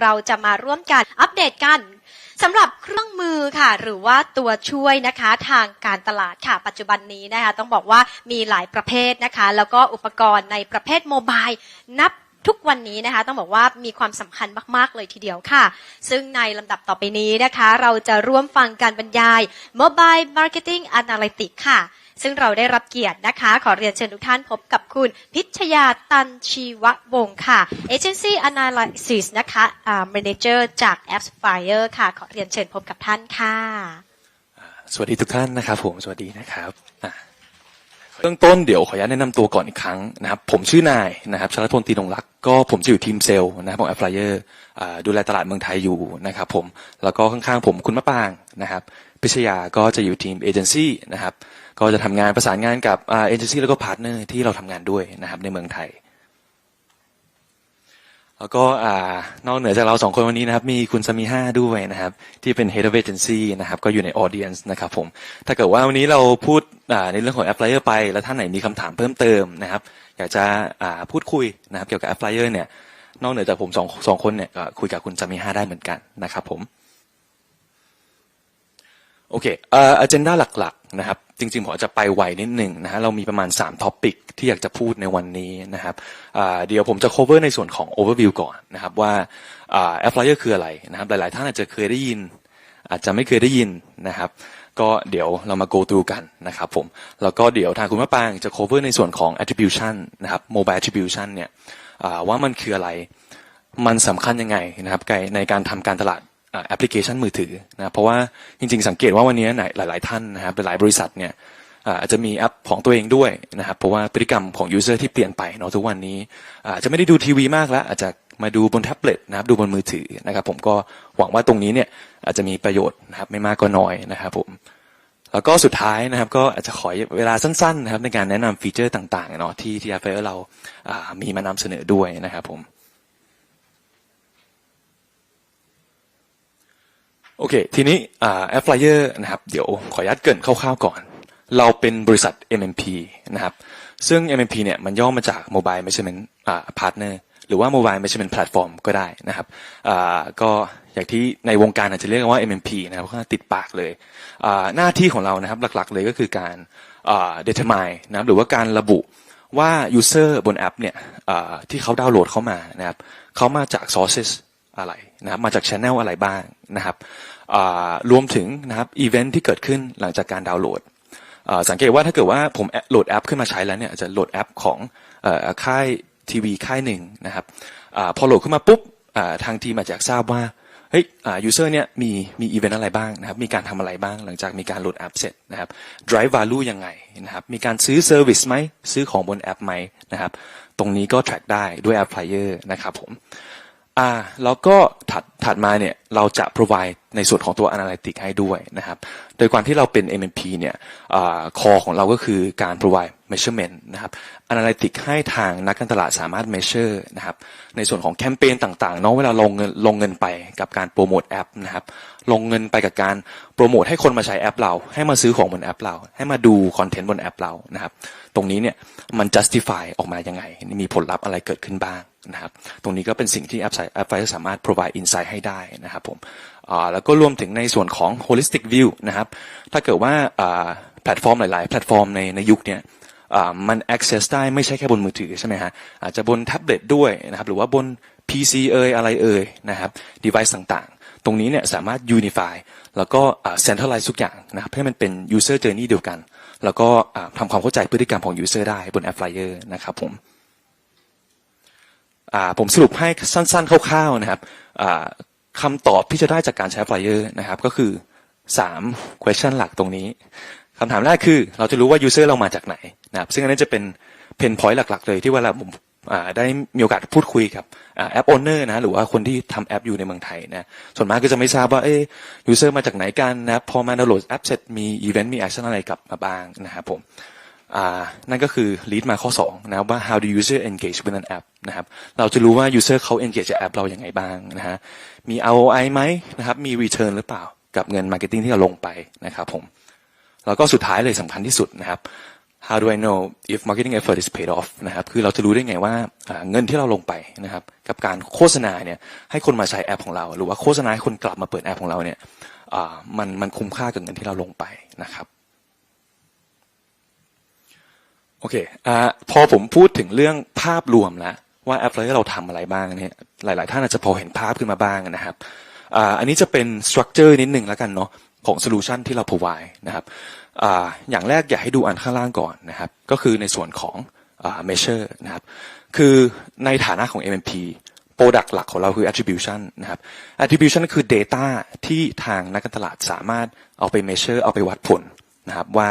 เราจะมาร่วมกันอัปเดตกันสำหรับเครื่องมือค่ะ หรือว่าตัวช่วยนะคะทางการตลาดค่ะ ปัจจุบันนี้นะคะ ต้องบอกว่ามีหลายประเภทนะคะ แล้วก็อุปกรณ์ในประเภทโมบายนับทุกวันนี้นะคะต้องบอกว่ามีความสำคัญมาก ๆ เลยทีเดียวค่ะ ซึ่งในลำดับต่อไปนี้นะคะ เราจะร่วมฟังการบรรยาย Mobile Marketing Analytics ค่ะ ซึ่งเราได้รับเกียรตินะคะ ขอเรียนเชิญทุกท่านพบกับคุณ พิชยาตันชีววงค่ะ Agency Analysis นะคะอ่า Manager จาก Appsfire ค่ะ ขอเรียนเชิญพบกับท่านค่ะ สวัสดีทุกท่านนะครับผม สวัสดีนะครับเบื้องต้นเดี๋ยวขออนุญาตแนะนำตัวก่อนอีกครั้งนะครับผมชื่อนายนะครับชลพลตีนงรักก็ผมจะอยู่ทีมเซลล์นะครับของแอฟไลเอร์ดูแลตลาดเมืองไทยอยู่นะครับผมแล้วก็ข้างๆผมคุณมะปางนะครับพิชยาก็จะอยู่ทีมเอเจนซี่นะครับ ก็จะทำงานประสานงานกับเอเจนซี่แล้วก็พาร์ทเนอร์ที่เราทำงานด้วยนะครับ ในเมืองไทย แล้วก็อนอกเหนือจากเราสองคนวันนี้นะครับ มีคุณสมีห้าด้วยนะครับ ที่เป็น Head of Agency นะครับ ก็อยู่ใน Audience นะครับผมถ้าเกิดว่าวันนี้เราพูดในเรื่องของ Applier ไป แล้วท่านไหนมีคำถามเพิ่มเติมนะครับ อยากจะพูดคุยนะครับ เกี่ยวกับ Applier เนี่ยนอกเหนือจากผมสองสองคนเนี่ยก็คุยกับคุณสมีห้าได้เหมือนกันนะครับผมโอเคเอ่อ agenda หลัก นะครับ จริงๆผมอาจจะไปไวนิดหนึ่งนะฮะเรามีประมาณ3 topic ที่อยากจะพูดในวันนี้นะครับเดี๋ยวผมจะ cover ในส่วนของ overview ก่อนนะครับว่าอ่า Applier คืออะไรนะครับ หลายๆ ท่านอาจจะเคยได้ยิน อาจจะไม่เคยได้ยินนะครับ ก็เดี๋ยวเรามา go through กันนะครับผม แล้วก็เดี๋ยวทางคุณมะปางจะ cover ในส่วนของ attribution นะครับ mobile attribution เนี่ยว่ามันคืออะไร มันสำคัญยังไงนะครับในการทำการตลาด แอปพลิเคชันมือถือนะเพราะว่าจริงๆ สังเกตว่าวันนี้หลาย ๆ ท่านนะครับหลายบริษัทเนี่ยอาจจะมีแอปของตัวเองด้วยนะครับเพราะว่าพฤติกรรมของยูเซอร์ที่เปลี่ยนไปเนาะทุกวันนี้อาจจะไม่ได้ดูทีวีมากแล้ว อาจจะมาดูบนแท็บเล็ตนะครับดูบนมือถือนะครับผมก็หวังว่าตรงนี้เนี่ยอาจจะมีประโยชน์นะครับไม่มากก็น้อยนะครับผมแล้วก็สุดท้ายนะครับก็อาจจะขอเวลาสั้นๆนะครับในการแนะนำฟีเจอร์ต่างๆเนาะที่ที่แอปเฟอร์เรามีมานำเสนอด้วยนะครับผม โอเค ทีนี้แอปไฟเออร์นะครับ เดี๋ยวขออนุญาตเกินคร่าวๆก่อน เราเป็นบริษัท MMP นะครับ ซึ่ง MMP เนี่ยมันย่อมาจาก Mobile Measurement Partner หรือว่า Mobile Measurement Platform ก็ได้นะครับก็อย่างที่ในวงการอาจจะเรียกกันว่า MMP นะครับก็ติดปากเลยหน้าที่ของเรานะครับหลักๆเลยก็คือการ determine นะครับหรือว่าการระบุว่า user บนแอปเนี่ยที่เขาดาวน์โหลดเข้ามานะครับเขามาจาก sources อะไรนะครับมาจาก channel อะไรบ้างนะครับ รวมถึงนะครับอีเวนท์ที่เกิดขึ้นหลังจากการดาวน์โหลดสังเกตว่าถ้าเกิดว่าผมโหลดแอปขึ้นมาใช้แล้วเนี่ยจะโหลดแอปของค่ายทีวีค่ายหนึ่งนะครับอพอโหลดขึ้นมาปุ๊บทางทีมอาจจะทราบว่าเฮ้ยยูเซอร์เนี่ยมีมีอีเวนต์อะไรบ้างนะครับ มีการทำอะไรบ้างหลังจากมีการโหลดแอปเสร็จนะครับ drive value ยังไงนะครับ มีการซื้อเซอร์วิสไหม ซื้อของบนแอปไหมนะครับ ตรงนี้ก็ track ได้ด้วย App Flyer นะครับผม อ่าแล้วก็ถัดถัดมาเนี่ยเราจะ provide ในส่วนของตัว analytic ให้ด้วยนะครับ โดยความที่เราเป็น MMP เนี่ยคอของเราก็คือการ provide measurement นะครับ analytic ให้ทางนักการตลาดสามารถ measure นะครับ ในส่วนของแคมเปญต่างๆเนาะเวลาลงเงินลงเงินไปกับการโปรโมทแอปนะครับ ลงเงินไปกับการโปรโมทให้คนมาใช้แอปเรา ให้มาซื้อของบนแอปเรา ให้มาดูคอนเทนต์บนแอปเรานะครับ ตรงนี้เนี่ยมัน justify ออกมายังไง มีผลลัพธ์อะไรเกิดขึ้นบ้างนะครับตรงนี้ก็เป็นสิ่งที่แอปแอปไฟสามารถ provide insight ให้ได้นะครับผมแล้วก็รวมถึงในส่วนของ holistic view นะครับถ้าเกิดว่าแพลตฟอร์มหลาย ๆ แพลตฟอร์มในในยุคนี้มัน access ได้ไม่ใช่แค่บนมือถือใช่ไหมฮะอาจจะบนแท็บเล็ตด้วยนะครับหรือว่าบน PC เอ่ยอะไรเอ่ยนะครับ device ต่างๆ ตรงนี้เนี่ยสามารถ unify แล้วก็ centralize ทุกอย่างนะครับให้มันเป็น user journey เดียวกัน แล้วก็ทำความเข้าใจพฤติกรรมของยูเซอร์ได้บนแอปไฟเออร์นะครับผมผมสรุปให้สั้นๆ คร่าวๆนะครับคำตอบที่จะได้จากการใช้ไฟเออร์นะครับ ก็คือ 3 question หลักตรงนี้คำถามแรกคือ เราจะรู้ว่า user เรามาจากไหนนะครับ ซึ่งอันนี้จะเป็นเพนพอยต์หลัก ๆ เลยที่เวลาผม ได้มีโอกาสพูดคุยกับแอปโอนเนอร์นะหรือว่าคนที่ทำแอปอยู่ในเมืองไทยนะส่วนมากก็จะไม่ทราบว่าเอ๊ยูเซอร์มาจากไหนกันนะพอมาดาวน์โหลดแอปเสร็จมีอีเวนต์มีแอคชั่นอะไรกลับมาบ้างนะครับผมนั่นก็คือ lead มาข้อ2นะครับว่า how do user engage with an app นะครับเราจะรู้ว่า user เขา engage กับแอปเราอย่างไงบ้างนะฮะมี ROI ไหมนะครับมี return หรือเปล่ากับเงิน marketing ที่เราลงไปนะครับผมแล้วก็สุดท้ายเลยสำคัญที่สุดนะครับ how do I know if marketing effort is paid off นะครับ คือเราจะรู้ได้ไงว่าอ่าเงินที่เราลงไปนะครับ กับการโฆษณาเนี่ยให้คนมาใช้แอปของเรา หรือว่าโฆษณาให้คนกลับมาเปิดแอปของเราเนี่ยมันมันคุ้มค่ากับเงินที่เราลงไปนะครับโอเคอพอผมพูดถึงเรื่องภาพรวมแล้วว่าแอปเราเราทำอะไรบ้างเนี่ยหลาย ๆ ท่านอาจจะพอเห็นภาพขึ้นมาบ้างนะครับออันนี้จะเป็นสตรัคเจอร์นิดหนึ่งแล้วกันเนาะของโซลูชันที่เรา provide นะครับ ออย่างแรกอยากให้ดูอันข้างล่างก่อนนะครับ ก็คือในส่วนของอ่า measure นะครับ คือในฐานะของ MMP Product หลักของเราคือ attribution นะครับ attribution คือ data ที่ทางนักการตลาดสามารถเอาไป measure เอาไปวัดผลนะครับ ว่า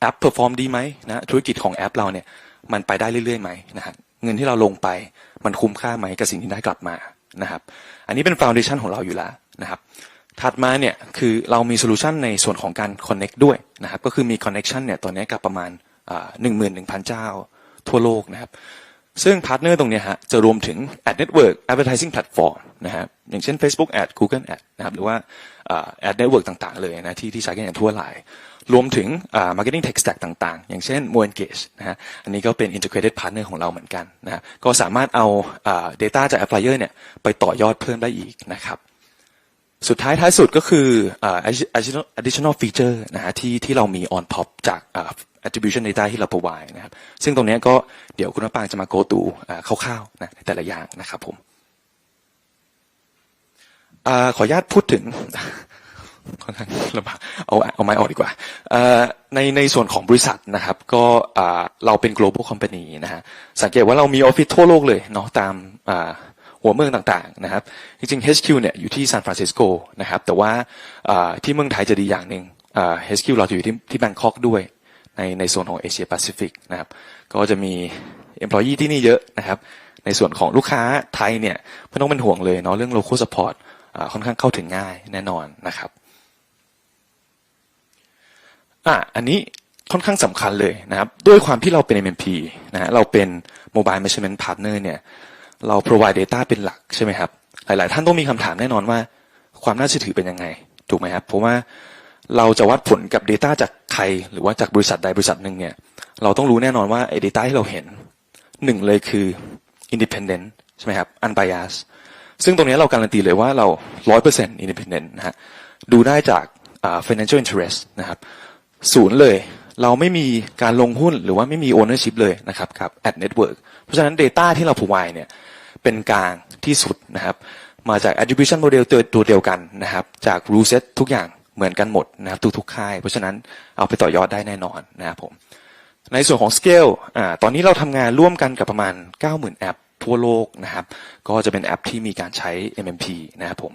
แอป perform ดีไหมนะธุรกิจของแอปเราเนี่ยมันไปได้เรื่อยๆไหมนะฮะเงินที่เราลงไปมันคุ้มค่าไหมกับสิ่งที่ได้กลับมานะครับ อันนี้เป็น foundation ของเราอยู่แล้วนะครับ ถัดมาเนี่ยคือเรามีโซลูชันในส่วนของการ connect ด้วยนะครับก็คือมี connection เนี่ยตอนนี้กับประมาณหนึ่งหมื่นหนึ่งพันเจ้าทั่วโลกนะครับซึ่งพาร์ทเนอร์ตรงนี้ฮะจะรวมถึง ad network advertising platform นะฮะอย่างเช่น Facebook ad Google ad นะครับหรือว่าอ่า ad network ต่างๆเลยนะที่ที่ใช้กันอย่างทั่วหลาย รวมถึง marketing tech stack ต่างๆ อย่างเช่น Mo Engage นะฮะอันนี้ก็เป็น integrated partner ของเราเหมือนกันนะก็สามารถเอา data จาก Applier เนี่ยไปต่อยอดเพิ่มได้อีกนะครับ สุดท้ายท้ายสุดก็คืออ่า additional additional feature นะฮะที่ที่เรามี on top จากอ่า attribution data ที่เรา provide นะครับ ซึ่งตรงนี้ก็เดี๋ยวคุณมะปางจะมา go through อ่าคร่าวๆนะแต่ละอย่างนะครับผมอ่าขออนุญาตพูดถึงค่อนข้างลำบากเอาเอาไม้ออกดีกว่าอ่อในในส่วนของบริษัทนะครับ ก็อ่าเราเป็น global company นะฮะสังเกตว่าเรามีออฟฟิศทั่วโลกเลยเนาะตามอ่า หัวเมืองต่างๆนะครับ จริงๆ HQ เนี่ยอยู่ที่ซานฟรานซิสโกนะครับ แต่ว่าที่เมืองไทยจะดีอย่างหนึ่ง HQ เราจะอยู่ที่ที่แบงคอกด้วยในในส่วนของเอเชียแปซิฟิกนะครับ ก็จะมี employee ที่นี่เยอะนะครับ ในส่วนของลูกค้าไทยเนี่ยไม่ต้องเป็นห่วงเลยเนาะเรื่อง local support ค่อนข้างเข้าถึงง่ายแน่นอนนะครับอะอันนี้ค่อนข้างสำคัญเลยนะครับ ด้วยความที่เราเป็น MMP นะฮะเราเป็น Mobile Measurement Partner เนี่ย เรา provide data เป็นหลักใช่ไหมครับ หลาย ๆ ท่านต้องมีคำถามแน่นอนว่า ความน่าเชื่อถือเป็นยังไง ถูกไหมครับ เพราะว่าเราจะวัดผลกับ Data จากใคร หรือว่าจากบริษัทใดบริษัทหนึ่งเนี่ย เราต้องรู้แน่นอนว่าไอ้ Data ที่เราเห็นหนึ่งเลยคือ Independent ใช่ไหมครับ Unbiased ซึ่งตรงนี้เราการันตีเลยว่าเรา 100% Independent นะฮะดูได้จาก financial interest นะครับศูนย์เลยเราไม่มีการลงหุ้นหรือว่าไม่มี ownership เลยนะครับกับ ad network เพราะฉะนั้น Data ที่เรา provide เนี่ย เป็นกลางที่สุดนะครับ มาจาก attribution model ตัวตัวเดียวกันนะครับ จาก rule set ทุกอย่างเหมือนกันหมดนะครับทุกๆค่าย เพราะฉะนั้นเอาไปต่อยอดได้แน่นอนนะครับผมในส่วนของ scale อ่าตอนนี้เราทำงานร่วมกันกับประมาณ 90,000 แอปทั่วโลกนะครับ ก็จะเป็นแอปที่มีการใช้ MMP นะครับผม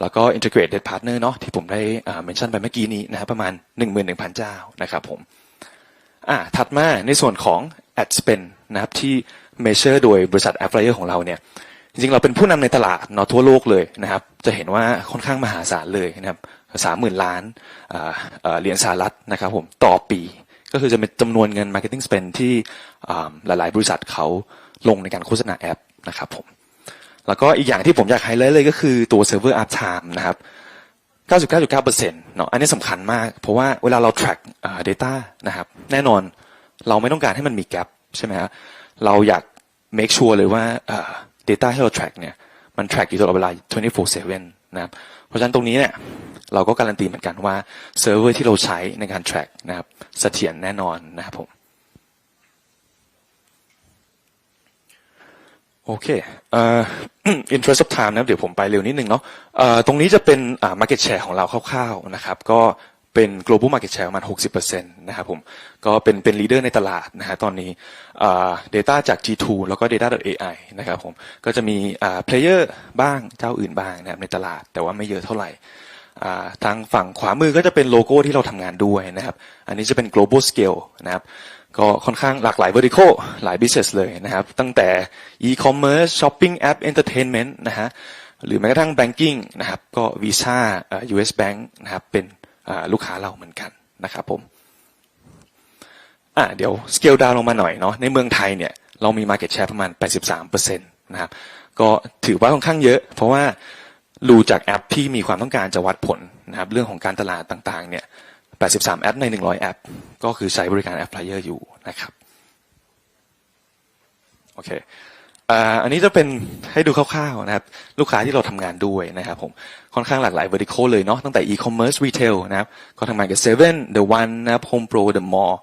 แล้วก็ integrated partner เนาะที่ผมได้อ่า mention ไปเมื่อกี้นี้นะครับประมาณ 11,000 เจ้านะครับผมอ่าถัดมาในส่วนของ ad spend นะครับที่ measure โดยบริษัท a p p l i e r ของเราเนี่ยจริงๆเราเป็นผู้นำในตลาดเนาะทั่วโลกเลยนะครับ จะเห็นว่าค่อนข้างมหาศาลเลยนะครับสามหมื่นล้านเหรียญสหรัฐนะครับผมต่อปี ก็คือจะเป็นจำนวนเงิน marketing spend ที่หลาย ๆ บริษัทเขาลงในการโฆษณาแอปนะครับผมแล้วก็อีกอย่างที่ผมอยากไฮไลท์เลยก็คือตัว server uptime นะครับ 99.9%เนาะอันนี้สำคัญมาก เพราะว่าเวลาเรา track data นะครับ แน่นอนเราไม่ต้องการให้มันมี gap ใช่ไหมฮะ เราอยาก make sure เลยว่า data ที่เรา track เนี่ย มัน track อยู่ตลอดเวลา 24/7 นะครับ เพราะฉะนั้นตรงนี้เนี่ยเราก็การันตีเหมือนกันว่า server ที่เราใช้ในการ track นะครับเสถียรแน่นอนนะครับผมโอเคเอ่อ interest of time นะเดี๋ยวผมไปเร็วนิดนึงเนาะเอ่อตรงนี้จะเป็นอ่า market share ของเราคร่าวๆนะครับ ก็ เป็น global market share ประมาณ 60%นะครับผม ก็เป็นเป็น leader ในตลาดนะฮะตอนนี้ data จาก G2 แล้วก็ data.ai นะครับผม ก็จะมี player บ้างเจ้าอื่นบ้างนะครับในตลาด แต่ว่าไม่เยอะเท่าไหร่ทางฝั่งขวามือก็จะเป็นโลโก้ที่เราทำงานด้วยนะครับ อันนี้จะเป็น global scale นะครับ ก็ค่อนข้างหลากหลาย vertical หลาย business เลยนะครับ ตั้งแต่ e-commerce shopping app entertainment นะฮะหรือแม้กระทั่ง banking นะครับ ก็ Visa US Bank นะครับ เป็น ลูกค้าเราเหมือนกันนะครับผมอะเดี๋ยว scale down ลงมาหน่อยเนาะในเมืองไทยเนี่ยเรามี market share ประมาณ 83%นะครับก็ถือว่าค่อนข้างเยอะ เพราะว่าดูจากแอปที่มีความต้องการจะวัดผลนะครับเรื่องของการตลาดต่างๆเนี่ย 83 แอปใน 100 แอป ก็คือใช้บริการแอป Flyer อยู่นะครับโอเค อันนี้จะเป็นให้ดูคร่าวๆนะครับ ลูกค้าที่เราทำงานด้วยนะครับผมค่อนข้างหลากหลาย vertical เลยเนาะตั้งแต่ e-commerce retail นะครับก็ทำงานกับ Seven The One นะครับ Home Pro The Mall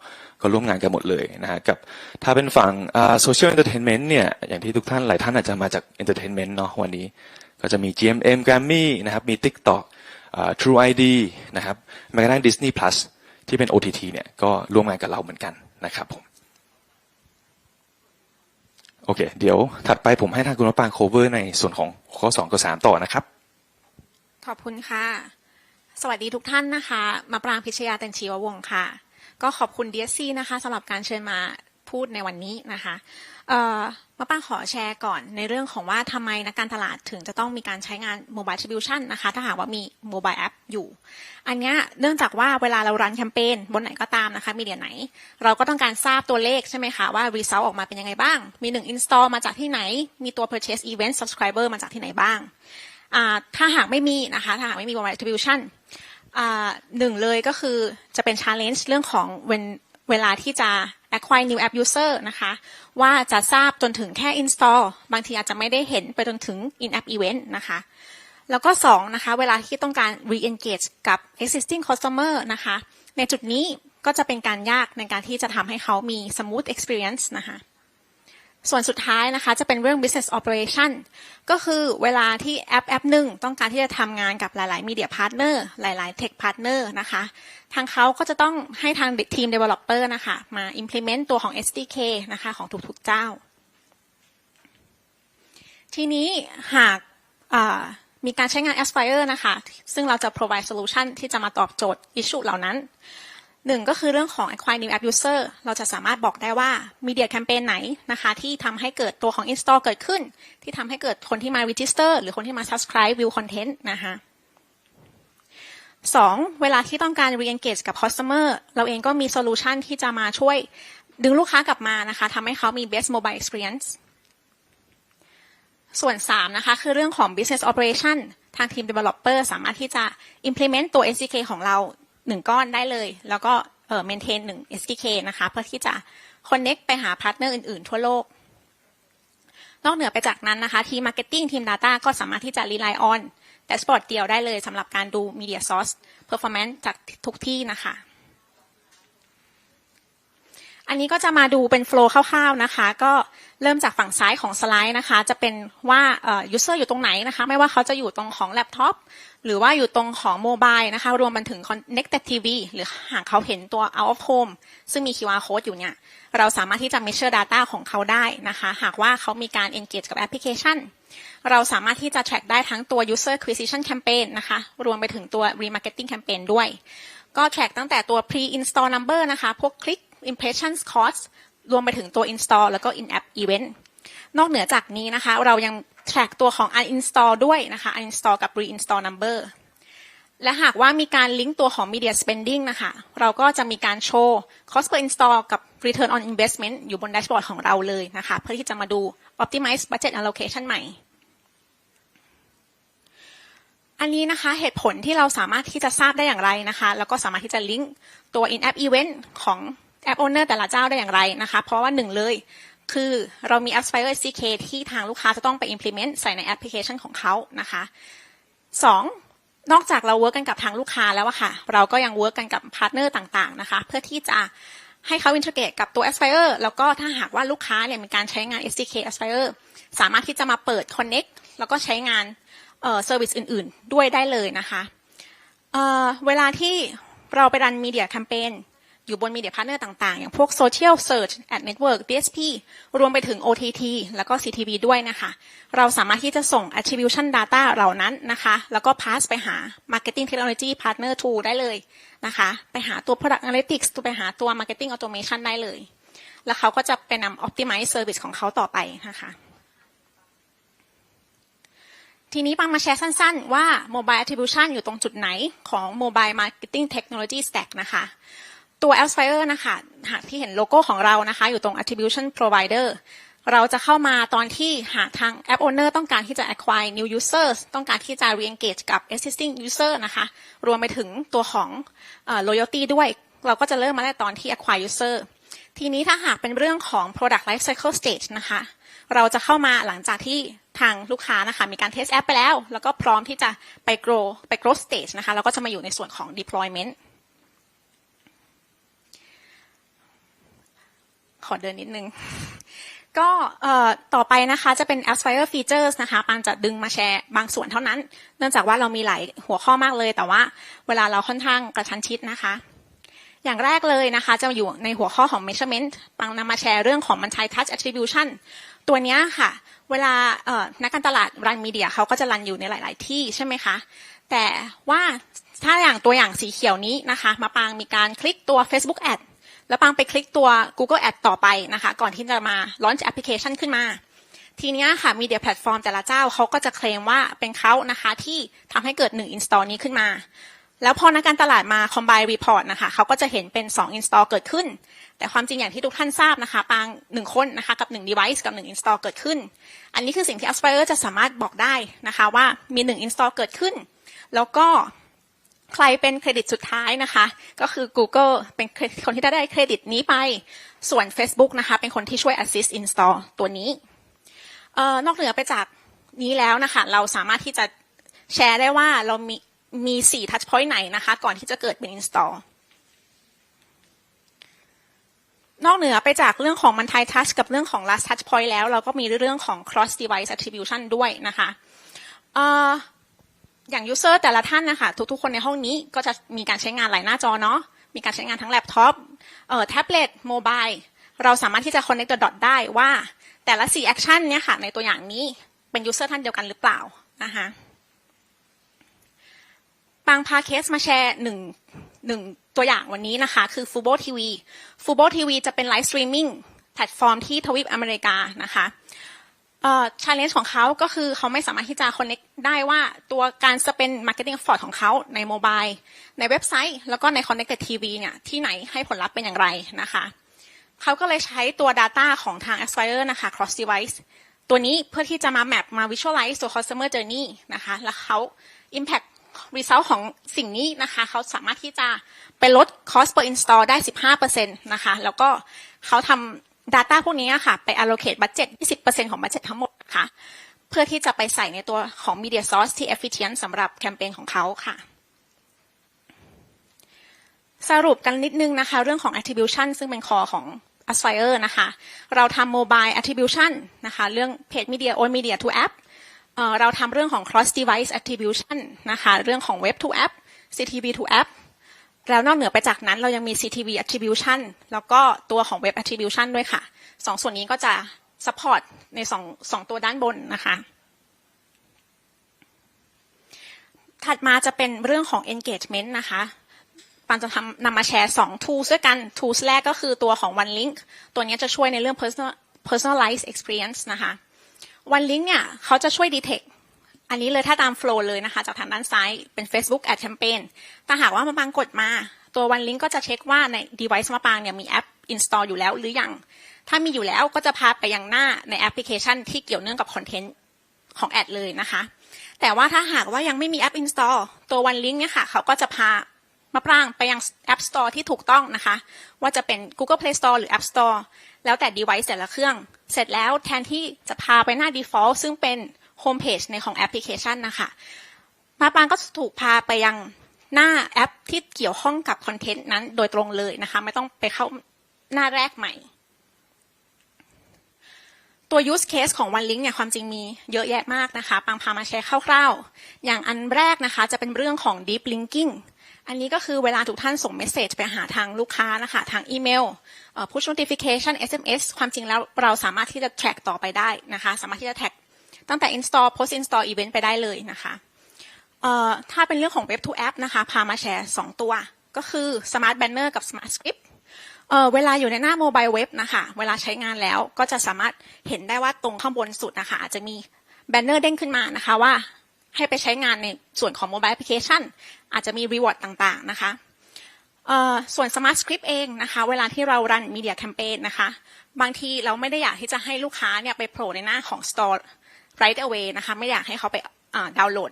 ก็ร่วมงานกันหมดเลยนะฮะกับถ้าเป็นฝั่งอ่า social entertainment เนี่ยอย่างที่ทุกท่านหลายท่านอาจจะมาจาก entertainment เนาะวันนี้ ก็จะมี GMM Grammy นะครับมี TikTok อ่า True ID นะครับแม้กระทั่ง Disney Plus ที่เป็น OTT เนี่ยก็ร่วมงานกับเราเหมือนกันนะครับผม โอเค เดี๋ยวถัดไปผมให้ทางคุณวปางโคเวอร์ในส่วนของข้อสองกับ3ต่อนะครับ ขอบคุณค่ะ สวัสดีทุกท่านนะคะ มาปรางพิชยาเต็นชีววงศ์ค่ะ ก็ขอบคุณดีซี่นะคะสำหรับการเชิญมาพูดในวันนี้นะคะ มาป้างขอแชร์ก่อนในเรื่องของว่าทำไมนักการตลาดถึงจะต้องมีการใช้งาน Mobile Distribution นะคะ ถ้าหากว่ามี Mobile App อยู่ อันนี้เนื่องจากว่าเวลาเรารันแคมเปญบนไหนก็ตามนะคะ มีเดียไหน เราก็ต้องการทราบตัวเลขใช่ไหมคะ ว่า Result ออกมาเป็นยังไงบ้าง มีหนึ่ง Install มาจากที่ไหน มีตัว Purchase Event Subscriber มาจากที่ไหนบ้าง ถ้าหากไม่มีนะคะ ถ้าหากไม่มี mobile distribution อ่าหนึ่งเลยก็คือจะเป็น challenge เรื่องของเวลาที่จะ acquire new app user นะคะ ว่าจะทราบจนถึงแค่ install บางทีอาจจะไม่ได้เห็นไปจนถึง in app event นะคะ แล้วก็สองนะคะ เวลาที่ต้องการ re-engage กับ existing customer นะคะ ในจุดนี้ก็จะเป็นการยากในการที่จะทำให้เขามี smooth experience นะคะ ส่วนสุดท้ายนะคะจะเป็นเรื่อง business operation ก็คือเวลาที่แอปแอปหนึ่งต้องการที่จะทำงานกับหลาย ๆ media partner หลาย ๆ tech partner นะคะ ทางเขาก็จะต้องให้ทางทีม developer นะคะมา implement ตัวของ SDK นะคะของทุก ๆ เจ้า ทีนี้หากมีการใช้งาน Aspire นะคะ ซึ่งเราจะ provide solution ที่จะมาตอบโจทย์ issue เหล่านั้น หนึ่งก็คือเรื่องของ acquire new app user เราจะสามารถบอกได้ว่า media campaign ไหนนะคะ ที่ทำให้เกิดตัวของ install เกิดขึ้น ที่ทำให้เกิดคนที่มา register หรือคนที่มา subscribe view content นะคะสองเวลาที่ต้องการ re-engage กับ customer เราเองก็มี solution ที่จะมาช่วยดึงลูกค้ากลับมานะคะทำให้เขามี best mobile experience ส่วน3นะคะคือเรื่องของ business operation ทางทีม developer สามารถที่จะ implement ตัว SDK ของเรา หนึ่งก้อนได้เลย แล้วก็เอ่อ maintain หนึ่ง SDK นะคะ เพื่อที่จะ connect ไปหา partner อื่น ๆ ทั่วโลก นอกเหนือไปจากนั้นนะคะ ทีม marketing ทีม data ก็สามารถที่จะ rely on dashboard เดียวได้เลยสำหรับการดู media source performance จากทุกที่นะคะ อันนี้ก็จะมาดูเป็นโฟล์คร่าวๆนะคะ ก็เริ่มจากฝั่งซ้ายของสไลด์นะคะ จะเป็นว่าเอ่อ user อยู่ตรงไหนนะคะ ไม่ว่าเขาจะอยู่ตรงของแล็ปท็อป หรือว่าอยู่ตรงของโมบายนะคะ รวมมันถึง connected TV หรือหากเขาเห็นตัว out of home ซึ่งมี QR code อยู่เนี่ย เราสามารถที่จะ measure data ของเขาได้นะคะ หากว่าเขามีการ engage กับแอปพลิเคชัน เราสามารถที่จะ track ได้ทั้งตัว user acquisition campaign นะคะ รวมไปถึงตัว remarketing campaign ด้วย ก็ track ตั้งแต่ตัว pre install number นะคะ พวก click impressions cost รวมไปถึงตัว install แล้วก็ in app event นอกเหนือจากนี้นะคะ เรายัง track ตัวของ uninstall ด้วยนะคะ uninstall กับ reinstall number และหากว่ามีการลิงก์ตัวของ media spending นะคะ เราก็จะมีการโชว์ cost per install กับ return on investment อยู่บนแดชบอร์ดของเราเลยนะคะ เพื่อที่จะมาดู optimize budget allocation ใหม่ อันนี้นะคะเหตุผลที่เราสามารถที่จะทราบได้อย่างไรนะคะ แล้วก็สามารถที่จะลิงก์ตัว in-app event ของ app owner แต่ละเจ้าได้อย่างไรนะคะ เพราะว่าหนึ่งเลย คือเรามี Aspire SDK ที่ทางลูกค้าจะต้องไป implement ใส่ในแอปพลิเคชันของเขานะคะสองนอกจากเราเวิร์กกันกับทางลูกค้าแล้วอะค่ะ เราก็ยังเวิร์กกันกับพาร์ทเนอร์ต่างๆนะคะ เพื่อที่จะให้เขา integrate กับตัว Aspire แล้วก็ถ้าหากว่าลูกค้าเนี่ยมีการใช้งาน SDK Aspire สามารถที่จะมาเปิด connect แล้วก็ใช้งานเอ่อ service อื่น ๆ ด้วยได้เลยนะคะเอ่อเวลาที่เราไปรัน media campaign อยู่บน media partner ต่างๆ อย่างพวก social search ad network DSP รวมไปถึง OTT แล้วก็ CTV ด้วยนะคะ เราสามารถที่จะส่ง attribution data เหล่านั้นนะคะ แล้วก็ pass ไปหา marketing technology partner tool ได้เลยนะคะ ไปหาตัว product analytics ตัวไปหาตัว marketing automation ได้เลย แล้วเขาก็จะไปนำ optimize service ของเขาต่อไปนะคะทีนี้ปังมาแชร์สั้น ๆ ว่า Mobile Attribution อยู่ตรงจุดไหนของ Mobile Marketing Technology Stack นะคะ ตัว Aspire นะคะหากที่เห็นโลโก้ของเรานะคะ อยู่ตรง Attribution Provider เราจะเข้ามาตอนที่หากทางแอป owner ต้องการที่จะ acquire new users ต้องการที่จะ re-engage กับ existing user นะคะ รวมไปถึงตัวของ loyalty ด้วย เราก็จะเริ่มมาได้ตอนที่ acquire user ทีนี้ถ้าหากเป็นเรื่องของ product life cycle stage นะคะ เราจะเข้ามาหลังจากที่ทางลูกค้านะคะ มีการ test app ไปแล้ว แล้วก็พร้อมที่จะไป grow ไป growth stage นะคะ เราก็จะมาอยู่ในส่วนของ deployment ขอเดินนิดนึง ก็ต่อไปนะคะจะเป็น Aspire Features นะคะปางจะดึงมาแชร์บางส่วนเท่านั้น เนื่องจากว่าเรามีหลายหัวข้อมากเลย แต่ว่าเวลาเราค่อนข้างกระชันชิดนะคะ อย่างแรกเลยนะคะจะอยู่ในหัวข้อของ measurement ปังนำมาแชร์เรื่องของ multi touch attribution ตัวนี้ค่ะ เวลานักการตลาดรันมีเดียเขาก็จะรันอยู่ในหลาย ๆ ที่ใช่ไหมคะ แต่ว่าถ้าอย่างตัวอย่างสีเขียวนี้นะคะ มาปางมีการคลิกตัว Facebook Ad แล้วปางไปคลิกตัว Google Ad ต่อไปนะคะ ก่อนที่จะมา launch application ขึ้นมา ทีนี้ค่ะมีเดียแพลตฟอร์มแต่ละเจ้าเขาก็จะเคลมว่าเป็นเขานะคะ ที่ทำให้เกิด 1 install นี้ขึ้นมา แล้วพอนักการตลาดมา combine report นะคะเขาก็จะเห็นเป็น 2 install เกิดขึ้น แต่ความจริงอย่างที่ทุกท่านทราบนะคะ ปาง 1 คนนะคะกับ 1 device กับ 1 install เกิดขึ้น อันนี้คือสิ่งที่ Aspire จะสามารถบอกได้นะคะว่ามี 1 install เกิดขึ้น แล้วก็ ใครเป็นเครดิตสุดท้ายนะคะ ก็คือ Google เป็นคนที่ได้เครดิตนี้ไป ส่วน Facebook นะคะ เป็นคนที่ช่วย assist install ตัวนี้ออนอกเหนือไปจากนี้แล้วนะคะ เราสามารถที่จะแชร์ได้ว่าเรามีมี4 touch point ไหนนะคะ ก่อนที่จะเกิดเป็น install นอกเหนือไปจากเรื่องของ multi touch กับเรื่องของ last touch point แล้ว เราก็มีเรื่องของ cross device attribution ด้วยนะคะ เอ่ออย่าง user แต่ละท่านนะคะทุกๆ คนในห้องนี้ก็จะมีการใช้งานหลายหน้าจอเนาะมีการใช้งานทั้งแล็ปท็อปเอ่อแท็บเล็ตโมบายเราสามารถที่จะ connect the dot ได้ว่าแต่ละ 4 action เนี่ยค่ะในตัวอย่างนี้เป็น user ท่านเดียวกันหรือเปล่านะคะปางพาเคสมาแชร์หนึ่งหนึ่งตัวอย่างวันนี้นะคะ คือ Fubo TV Fubo TV จะเป็นไลฟ์สตรีมมิ่งแพลตฟอร์มที่ทวีปอเมริกานะคะ เอ่อ challenge ของเขาก็คือเขาไม่สามารถที่จะ connect ได้ว่าตัวการ spend marketing effort ของเขาในโมบายในเว็บไซต์ แล้วก็ใน connected TV เนี่ยที่ไหนให้ผลลัพธ์เป็นอย่างไรนะคะเขาก็เลยใช้ตัว Data ของทาง Aspire นะคะ cross device ตัวนี้เพื่อที่จะมา map มา visualize ตัว customer journey นะคะแล้วเขา impact result ของสิ่งนี้นะคะเขาสามารถที่จะไปลด cost per install ได้ 15%นะคะแล้วก็เขาทำ Data พวกนี้ค่ะ ไป allocate budget 20%ของ budget ทั้งหมดนะคะเพื่อที่จะไปใส่ในตัวของ media source ที่ efficient สำหรับแคมเปญของเขาค่ะ สรุปกันนิดนึงนะคะ เรื่องของ attribution ซึ่งเป็นคอของ Aspire นะคะ เราทำ mobile attribution นะคะ เรื่อง paid media or media to app เเราทำเรื่องของ cross device attribution นะคะ เรื่องของ web to app CTV to app แล้วนอกเหนือไปจากนั้นเรายังมี CTV attribution แล้วก็ตัวของ web attribution ด้วยค่ะสองส่วนนี้ก็จะ support ในสองสองตัวด้านบนนะคะ ถัดมาจะเป็นเรื่องของ engagement นะคะปันจะทำนำมาแชร์ 2 tools ด้วยกัน tools แรกก็คือตัวของ One Link ตัวนี้จะช่วยในเรื่อง personal personalized experience นะคะ One Link เนี่ยเขาจะช่วย detect อันนี้เลยถ้าตาม flow เลยนะคะ จากทางด้านซ้ายเป็น Facebook Ad Campaign แต่หากว่ามาปางกดมา ตัว One Link ก็จะเช็คว่าใน device มาปางเนี่ยมีแอป install อยู่แล้วหรือยัง ถ้ามีอยู่แล้วก็จะพาไปยังหน้าในแอปพลิเคชันที่เกี่ยวเนื่องกับคอนเทนต์ของแอดเลยนะคะ แต่ว่าถ้าหากว่ายังไม่มีแอป install ตัว One Link เนี่ยค่ะเขาก็จะพามาปรางไปยัง App Store ที่ถูกต้องนะคะ ว่าจะเป็น Google Play Store หรือ App Store แล้วแต่ device แต่ละเครื่อง เสร็จแล้วแทนที่จะพาไปหน้า default ซึ่งเป็น home page ในของแอปพลิเคชันนะคะ มาปางก็ถูกพาไปยังหน้าแอปที่เกี่ยวข้องกับคอนเทนต์นั้นโดยตรงเลยนะคะ ไม่ต้องไปเข้าหน้าแรกใหม่ ตัว use case ของ One Link เนี่ยความจริงมีเยอะแยะมากนะคะปังพามาแชร์คร่าวๆ อย่างอันแรกนะคะ จะเป็นเรื่องของ deep linking อันนี้ก็คือเวลาทุกท่านส่งเมสเซจไปหาทางลูกค้านะคะ ทางอีเมล push notification SMS ความจริงแล้วเราสามารถที่จะ track ต่อไปได้นะคะ สามารถที่จะ track ตั้งแต่ install post install event ไปได้เลยนะคะถ้าเป็นเรื่องของ web to app นะคะ พามาแชร์ 2 ตัว ก็คือ smart banner กับ smart script เเวลาอยู่ในหน้าโมบายเว็บนะคะ เวลาใช้งานแล้วก็จะสามารถเห็นได้ว่าตรงข้างบนสุดนะคะ อาจจะมีแบนเนอร์เด้งขึ้นมานะคะว่าให้ไปใช้งานในส่วนของโมบายแอปพลิเคชันอาจจะมีรีวอร์ดต่างๆนะคะส่วน Smart Script เองนะคะ เวลาที่เรารัน Media Campaign นะคะ บางทีเราไม่ได้อยากที่จะให้ลูกค้าเนี่ยไปโผล่ในหน้าของ Store right away นะคะไม่อยากให้เขาไปดาวน์โหลด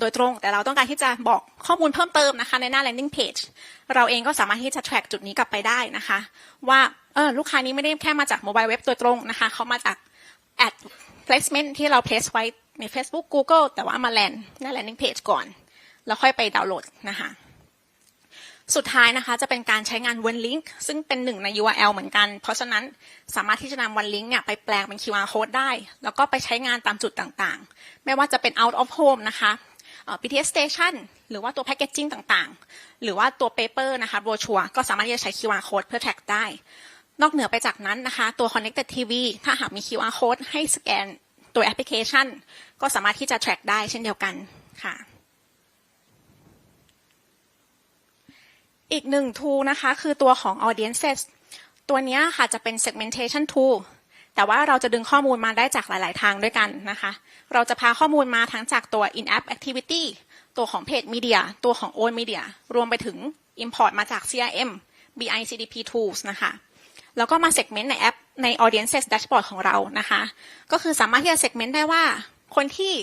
โดยตรงแต่เราต้องการที่จะบอกข้อมูลเพิ่มเติมนะคะในหน้า landing page เราเองก็สามารถที่จะ track จุดนี้กลับไปได้นะคะ ว่าเออลูกค้านี้ไม่ได้แค่มาจาก mobile web โดยตรงนะคะเขามาจาก ad placement ที่เรา place ไว้ใน Facebook Google แต่ว่ามา land หน้า landing page ก่อน แล้วค่อยไปดาวน์โหลดนะคะ สุดท้ายนะคะจะเป็นการใช้งาน one link ซึ่งเป็นหนึ่งใน URL เหมือนกัน เพราะฉะนั้นสามารถที่จะนำ one link เนี่ยไปแปลงเป็น QR code ได้ แล้วก็ไปใช้งานตามจุดต่างๆ ไม่ว่าจะเป็น out of home นะคะ BTS station หรือว่าตัว packaging ต่างๆ หรือว่าตัว paper นะคะ brochure ก็สามารถที่จะใช้ QR code เพื่อ track ได้ นอกเหนือไปจากนั้นนะคะ ตัว connected TV ถ้าหากมี QR code ให้สแกนตัวแอปพลิเคชัน ก็สามารถที่จะ track ได้เช่นเดียวกันค่ะ อีกหนึ่ง tool นะคะ คือตัวของ audiences ตัวนี้ค่ะจะเป็น segmentation tool แต่ว่าเราจะดึงข้อมูลมาได้จากหลาย ๆ ทางด้วยกันนะคะ เราจะพาข้อมูลมาทั้งจากตัว in-app activity ตัวของเพจ media ตัวของ own media รวมไปถึง import มาจาก CRM BI CDP tools นะคะ แล้วก็มา segment ในแอปใน audiences dashboard ของเรานะคะ ก็คือสามารถที่จะ segment ได้ว่าคนที่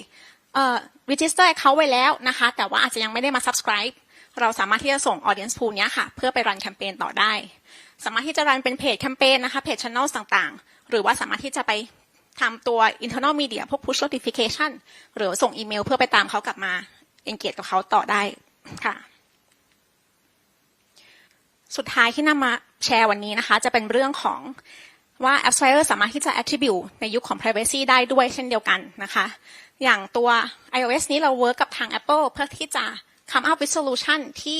register account ไว้แล้วนะคะ แต่ว่าอาจจะยังไม่ได้มา subscribe เราสามารถที่จะส่ง audience pool เนี้ยค่ะ เพื่อไปรันแคมเปญต่อได้ สามารถที่จะรันเป็นเพจแคมเปญนะคะเพจ channel ต่างๆ หรือว่าสามารถที่จะไปทำตัว internal media พวก push notification หรือส่งอีเมลเพื่อไปตามเขากลับมา engage กับเขาต่อได้ค่ะ สุดท้ายที่นำมาแชร์วันนี้นะคะ จะเป็นเรื่องของว่า Aspire สามารถที่จะ attribute ในยุคของ privacy ได้ด้วยเช่นเดียวกันนะคะ อย่างตัว iOS นี้เรา work กับทาง Apple เพื่อที่จะ come up with solution ที่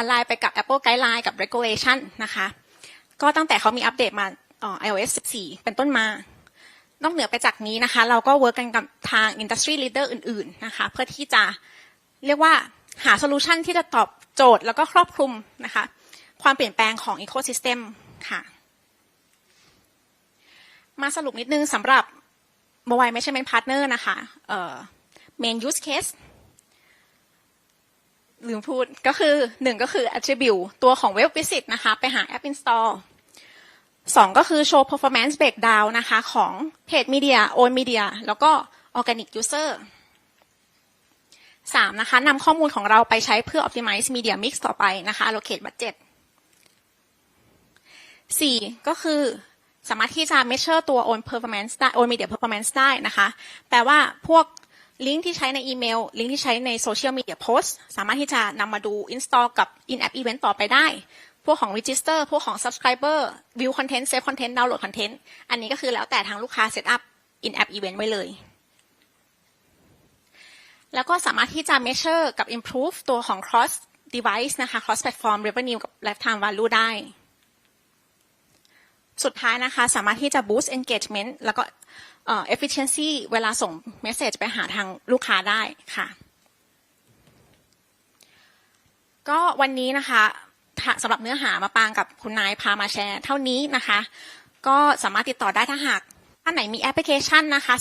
align ไปกับ Apple guideline กับ regulation นะคะ ก็ตั้งแต่เขามีอัปเดตมา iOS 14 เป็นต้นมา นอกเหนือไปจากนี้นะคะ เราก็ work กันกับทาง industry leader อื่น ๆ นะคะ เพื่อที่จะเรียกว่าหาโซลูชันที่จะตอบโจทย์แล้วก็ครอบคลุมนะคะ ความเปลี่ยนแปลงของ ecosystem ค่ะ มาสรุปนิดนึงสำหรับ mobile measurement partner นะคะเอ่อ main use case ลืมพูดก็คือหนึ่งก็คือ attribute ตัวของ web visit นะคะ ไปหา app install สองก็คือ show performance breakdown นะคะ ของเพจ media own media แล้วก็ organic user สามนะคะนำข้อมูลของเราไปใช้เพื่อ optimize media mix ต่อไปนะคะ allocate budget สี่ก็คือสามารถที่จะ measure ตัว own performance ได้ own media performance ได้นะคะ แปลว่าพวก ลิงก์ที่ใช้ในอีเมล ลิงก์ที่ใช้ในโซเชียลมีเดียโพสสามารถที่จะนำมาดู install กับ in app event ต่อไปได้ พวกของ register พวกของ subscriber view content save content download content อันนี้ก็คือแล้วแต่ทางลูกค้า set up in app event ไว้เลย แล้วก็สามารถที่จะ measure กับ improve ตัวของ cross device นะคะ cross platform revenue กับ lifetime value ได้ สุดท้ายนะคะ สามารถที่จะ boost engagement แล้วก็ efficiency เวลาส่ง message ไปหาทางลูกค้าได้ค่ะ ก็วันนี้นะคะสำหรับเนื้อหามาปางกับคุณนายพามาแชร์ เท่านี้นะคะ ก็สามารถติดต่อได้ถ้าหากท่านไหนมีแอปพลิเคชันนะคะ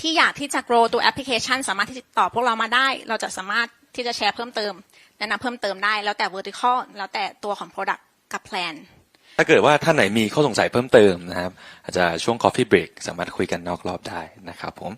ที่อยากที่จะ grow ตัวแอปพลิเคชัน สามารถที่จะติดต่อพวกเรามาได้ เราจะสามารถที่จะแชร์เพิ่มเติม แนะนำเพิ่มเติมได้ แล้วแต่ vertical แล้วแต่ตัวของ product กับ plan ถ้าเกิดว่าท่านไหนมีข้อสงสัยเพิ่มเติมนะครับ อาจจะช่วง coffee break สามารถคุยกันนอกรอบได้นะครับผม